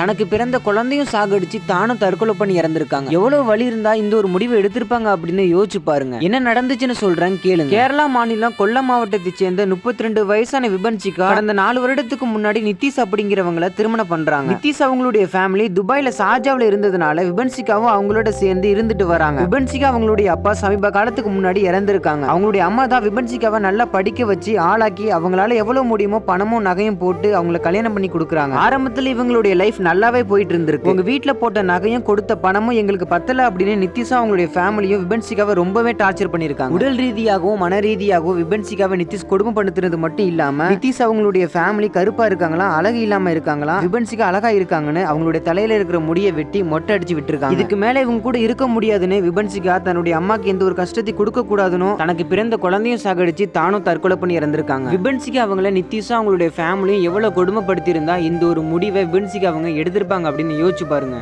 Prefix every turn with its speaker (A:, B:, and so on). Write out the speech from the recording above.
A: தனக்கு பிறந்த குழந்தையும் சாகடிச்சு தானும் தற்கொலை பண்ணி இறந்திருக்காங்க. எவ்வளவு வழி இருந்தா இந்த ஒரு முடிவை எடுத்திருப்பாங்க அப்படின்னு யோசிச்சு பாருங்க. என்ன நடந்துச்சுன்னு சொல்றேன் கேளுங்க. கேரளா மாநிலம் கொல்லம் மாவட்டத்தை சேர்ந்த முப்பத்தி ரெண்டு வயசான விபன்சிகா கடந்த நாலு வருடத்துக்கு முன்னாடி நிதிஷ் அப்படிங்கிறவங்கள திருமணம் பண்றாங்க. நிதிஷ் அவங்களுடைய ஃபேமிலி துபாயில சாஜாவில் இருந்ததுனால விபன்சிகாவும் அவங்களோட சேர்ந்து இருந்துட்டு வராங்க. விபன்சிகா அவங்களுடைய அப்பா சமீப காலத்துக்கு முன்னாடி இறந்திருக்காங்க. அவங்களுடைய அம்மா தான் விபன்சிகாவை நல்லா படிக்க வச்சு ஆளாக்கி அவங்களால எவ்வளவு முடியுமோ பணமும் நகையும் போட்டு அவங்கள கல்யாணம் பண்ணி கொடுக்குறாங்க. ஆரம்பத்தில் இவங்களுடைய லைஃப் நல்லாவே போயிட்டு இருந்திருக்கு உங்க வீட்ல போட்ட நகையும் கொடுத்த பணமும் எங்களுக்கு பத்தல அப்படின்னு நிதிஷா அவங்களுடைய ஃபேமிலியும் விபன்சிகாவை ரொம்பவே டார்ச்சர் பண்ணிருக்காங்க உடல் ரீதியாகவும் மன ரீதியாகவும் விபன்சிகாவை நிதிஷ் கொடுமைப்படுத்துறது மட்டும் இல்லாம நிதிஷ் அவங்களுடைய ஃபேமிலி கருப்பா இருக்காங்களா அழகு இல்லாம இருக்காங்களா விபன்சிகா அழகா இருக்காங்கன்னு அவங்களுடைய தலையில இருக்கிற முடியை வெட்டி மொட்டை அடிச்சு விட்டுருக்காங்க. இதுக்கு மேல இவங்க கூட இருக்க முடியாதுன்னு விபன்சிகா தன்னுடைய அம்மாக்கு எந்த ஒரு கஷ்டத்தை கொடுக்க கூடாதுன்னு தனக்கு பிறந்த குழந்தையும் சாகடிச்சு தானும் தற்கொலை பண்ணி இறந்திருக்காங்க. விபன்சிகா அவங்கள நித்திஷா அவங்களுடைய ஃபேமிலியும் எவ்வளவு கொடுமைப்படுத்தி இருந்தா இந்த ஒரு முடிவை விபன்சிகா அவங்க எடுத்திருப்பாங்க அப்படின்னு யோசிச்சு பாருங்க.